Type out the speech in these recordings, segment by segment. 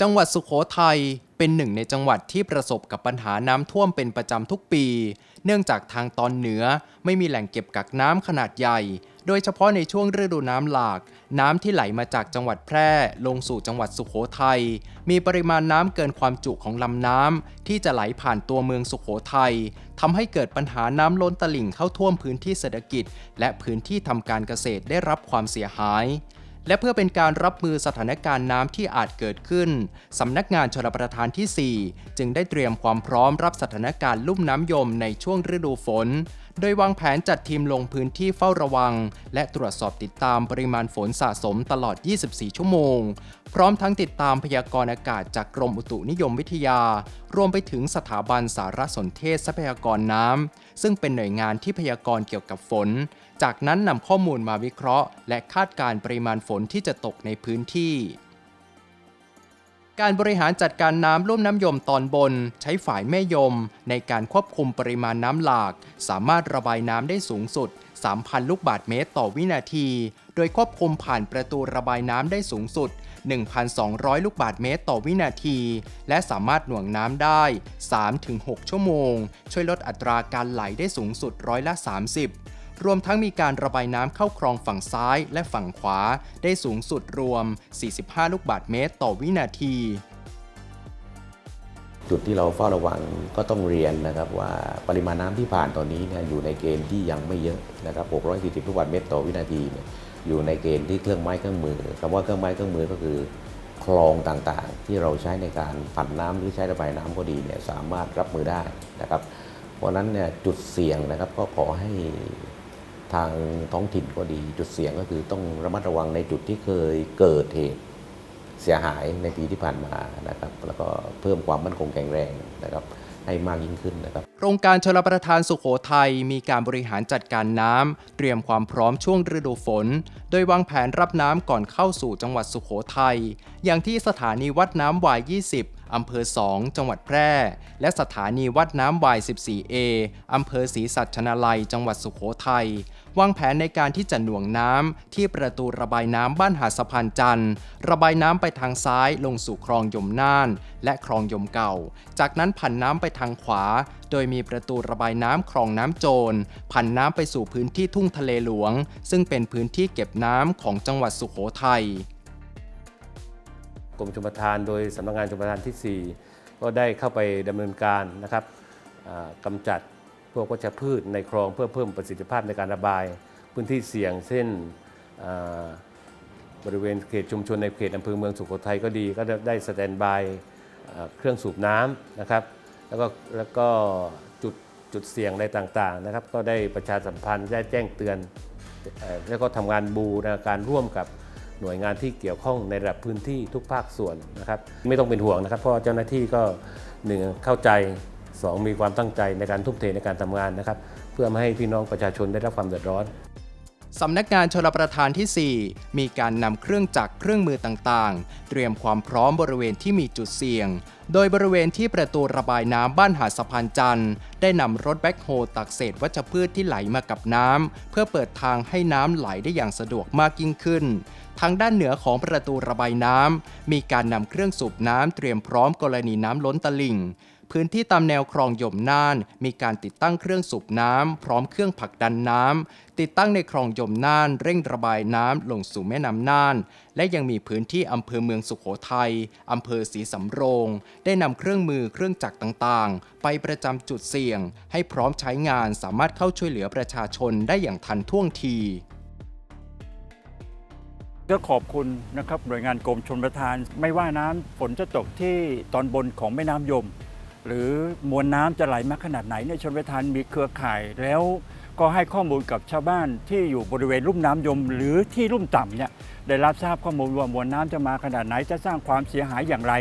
จังหวัดสุขโขทัยเป็นหนึ่งในจังหวัดที่ประสบกับปัญหาน้ำท่วมเป็นประจำทุกปี เนื่องจากทางตอนเหนือไม่มีแหล่งเก็บกักน้ำขนาดใหญ่ โดยเฉพาะในช่วงฤดูน้ำหลาก น้ำที่ไหลมาจากจังหวัดแพร่ลงสู่จังหวัดสุขโขทัยมีปริมาณน้ำเกินความจุของลำน้ำที่จะไหลผ่านตัวเมืองสุขโขทัยทำให้เกิดปัญหาน้ำล้นตลิ่งเข้าท่วมพื้นที่เศรษฐกิจ และพื้นที่ทำการเกษตรได้รับความเสียหาย และเพื่อเป็นการรับมือสถานการณ์น้ำที่อาจเกิดขึ้น สำนักงานชลประทานที่ 4 จึงได้เตรียมความพร้อมรับสถานการณ์ลุ่มน้ำยมในช่วงฤดูฝน โดยวางแผนจัดทีมลงพื้นที่เฝ้าระวัง และตรวจสอบติดตามปริมาณฝนสะสมตลอด 24 ชั่วโมง พร้อมทั้งติดตามพยากรณ์อากาศจากกรมอุตุนิยมวิทยา รวมไปถึงสถาบันสารสนเทศทรัพยากรน้ำซึ่งเป็นหน่วยงานที่พยากรณ์เกี่ยวกับฝน จากนั้นนำข้อมูลมาวิเคราะห์ และคาดการณ์ปริมาณฝนที่จะตกในพื้นที่ การบริหารจัดการน้ำลุ่มน้ำยมตอนบน ใช้ฝ่ายแม่ยม ในการควบคุมปริมาณน้ำหลาก สามารถระบายน้ำได้สูงสุด 3,000 ลูกบาศก์เมตรต่อวินาที โดยควบคุมผ่านประตูระบายน้ำได้สูงสุด 1,200 ลูกบาศก์เมตรต่อวินาที และสามารถหน่วงน้ำได้ 3-6 ชั่วโมง ช่วยลดอัตราการไหลได้สูงสุดร้อยละ 30 รวมทั้งมีการระบายน้ำเข้าคลองฝั่งซ้ายและฝั่งขวา ได้สูงสุดรวม 45 ลูกบาศก์เมตรต่อวินาที จุดที่เราเฝ้าระวังก็ต้องเรียนนะครับว่าปริมาณน้ำที่ผ่านตอนนี้เนี่ยอยู่ในเกณฑ์ที่ยังไม่เยอะนะครับ 640 ลูกบาศก์เมตรต่อวินาทีเนี่ยอยู่ในเกณฑ์ที่เครื่องไม้เครื่องมือคำว่าเครื่องไม้เครื่องมือก็คือคลองต่างๆ ที่เราใช้ในการผันน้ำหรือใช้ระบายน้ำก็ดีเนี่ยสามารถรับมือได้นะครับ เพราะฉะนั้นเนี่ยจุดเสี่ยงนะครับก็ขอให้ ทางท้องถิ่นก็ดี จุดเสี่ยงก็คือต้องระมัดระวังในจุดที่เคยเกิดเหตุเสียหายในปีที่ผ่านมานะครับแล้วก็เพิ่มความมั่นคงแข็งแรงนะครับให้มากยิ่งขึ้นนะครับโครงการชลประทานสุขโขทัยมีการบริหารจัดการน้ำเตรียมความพร้อมช่วงฤดูฝน โดยวางแผนรับน้ำก่อนเข้าสู่จังหวัดสุขโขทัยอย่างที่สถานีวัดน้ำวาย 20 อำเภอ 2 จังหวัดแพร่ และสถานีวัดน้ำวาย 14A อำเภอศรีสัชนาลัย จังหวัดสุโขทัยวางแผนในการที่จะหน่วงน้ำที่ประตูระบายน้ำบ้านหาดสะพานจันทร์ ระบายน้ำไปทางซ้ายลงสู่คลองยมน่าน และคลองยมเก่า จากนั้นผันน้ำไปทางขวา โดยมีประตูระบายน้ำคลองน้ำโจรผันน้ำไปสู่พื้นที่ทุ่งทะเลหลวง ซึ่งเป็นพื้นที่เก็บน้ำของจังหวัดสุโขทัย กรมชลประทาน โดยสำนักงานชลประทานที่ 4 ก็ได้เข้าไปดำเนินการนะครับอ่ากำจัดพวกวัชพืชในคลองเพื่อเพิ่มประสิทธิภาพในการระบาย พื้นที่เสี่ยงเช่นบริเวณเขตชุมชนในเขตอำเภอเมืองสุโขทัยก็ดีก็ได้สแตนบายเครื่องสูบน้ำนะครับ แล้วก็แล้วก็จุดจุดเสี่ยงอะไรต่างๆนะครับ ก็ได้ประชาสัมพันธ์ได้แจ้งเตือน แล้วก็ทำงานบูรณาการร่วมกับ หน่วยงานที่เกี่ยวข้องในระดับพื้นที่ทุกภาคส่วนนะครับ ไม่ต้องเป็นห่วงนะครับ เพราะเจ้าหน้าที่ก็หนึ่งเข้าใจสองมีความตั้งใจในการทุ่มเทในการทำงานนะครับ เพื่อไม่ให้พี่น้องประชาชนได้รับความเดือดร้อน สำนักงานชลประทานที่ 4 มีการนำเครื่องจักรเครื่องมือต่างๆ เตรียมความพร้อมบริเวณที่มีจุดเสี่ยง โดยบริเวณที่ประตูระบายน้ำบ้านหาดสะพานจันทร์ ได้นำรถแบ็คโฮตักเศษวัชพืชที่ไหลมากับน้ำ เพื่อเปิดทางให้น้ำไหลได้อย่างสะดวกมากยิ่งขึ้นทางด้านเหนือของประตูระบายน้ำ มีการนำเครื่องสูบน้ำเตรียมพร้อมกรณีน้ำล้นตลิ่ง พื้นที่ตามแนวคลองยมน่าน มีการติดตั้งเครื่องสูบน้ำพร้อมเครื่องผลักดันน้ำติดตั้งในคลองยมน่าน เร่งระบายน้ำลงสู่แม่น้ำน่าน และยังมีพื้นที่อำเภอเมืองสุขโขทัยอำเภอศรีสำโรง ได้นำเครื่องมือเครื่องจักรต่างๆ ไปประจำจุดเสี่ยง ให้พร้อมใช้งานสามารถเข้าช่วยเหลือประชาชนได้อย่างทันท่วงทีก็ขอบคุณนะครับหน่วยงานกรมชนประทาน ไม่ว่าน้ำฝนจะตกที่ตอนบนของแม่น้ำยม หรือมวลน้ำจะไหลมาขนาดไหนเนี่ยชนประทานมีเครือข่าย แล้วก็ให้ข้อมูลกับชาวบ้านที่อยู่บริเวณลุ่มน้ำยม หรือที่ลุ่มต่ำเนี่ยได้รับทราบข้อมูลว่ามวลน้ำจะมาขนาดไหนจะสร้างความเสียหายอย่างไร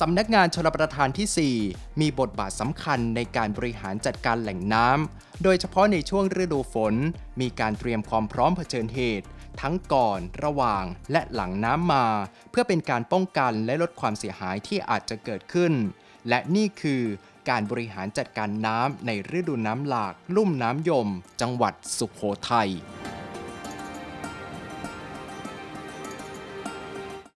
สำนักงานชลประทานที่ 4 มีบทบาทสำคัญในการบริหารจัดการแหล่งน้ำ โดยเฉพาะในช่วงฤดูฝน มีการเตรียมความพร้อมเผชิญเหตุ ทั้งก่อน ระหว่าง และหลังน้ำมา เพื่อเป็นการป้องกันและลดความเสียหายที่อาจจะเกิดขึ้น และนี่คือการบริหารจัดการน้ำในฤดูน้ำหลาก ลุ่มน้ำยม จังหวัดสุขโขทัย